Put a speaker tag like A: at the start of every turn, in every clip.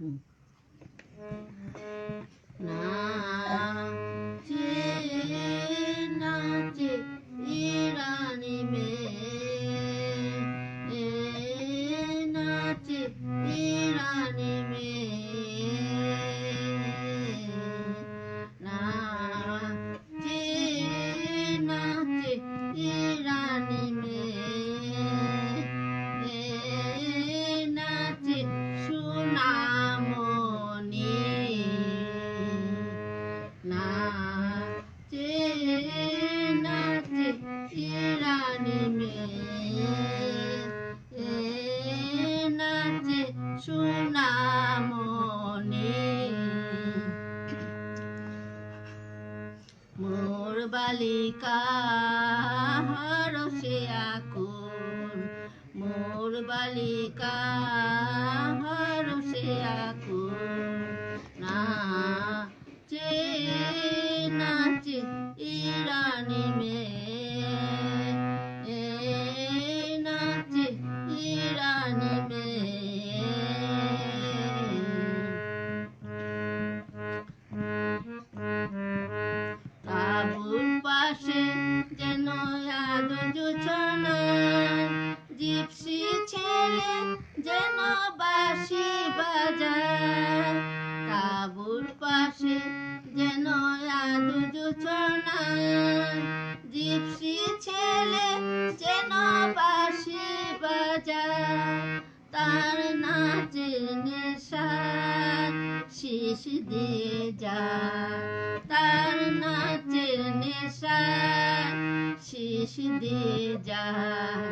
A: নাচে মোর বালিকা হরসে আকুল। মোর বালিকা যেন বাঁশি বাজায়। তাবুর পাশে যেন আদ জিপসি ছেলে যেন বাঁশি বাজায়। তার নাচের নেশা শীষ দিয়ে যায়। তার নাচের নেশা শীষ দিয়ে যায়।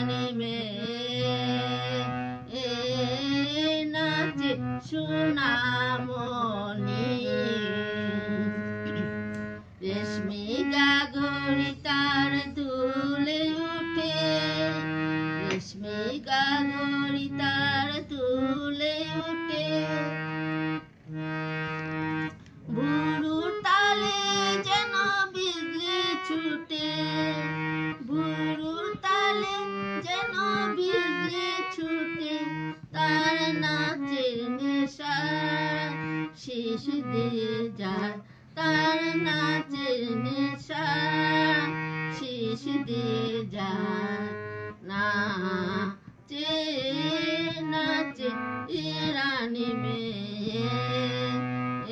A: ইরানি মেয়ে নাচে সোনামণি। রেশমি গাগরি তার তুলে উঠে রেশমি গাগরি তার তুলে উঠে বুড়ুর তালে যেন বিজলি ছুটে নাচে নাচে ইরানি মেয়ে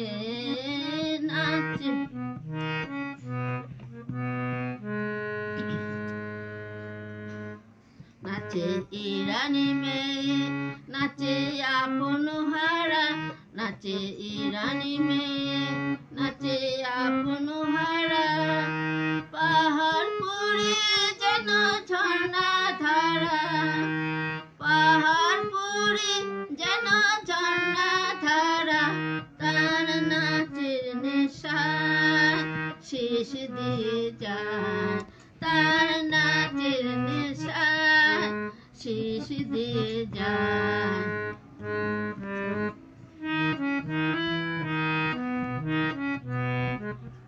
A: এ নাচে নাচে ইরানি মেয়ে নাচে আপন হারা নাচে ইরানি মেয়ে নেশা শেষ দিয়ে যায় তার নাচের নেশা শেষ দিয়ে যায় নাচে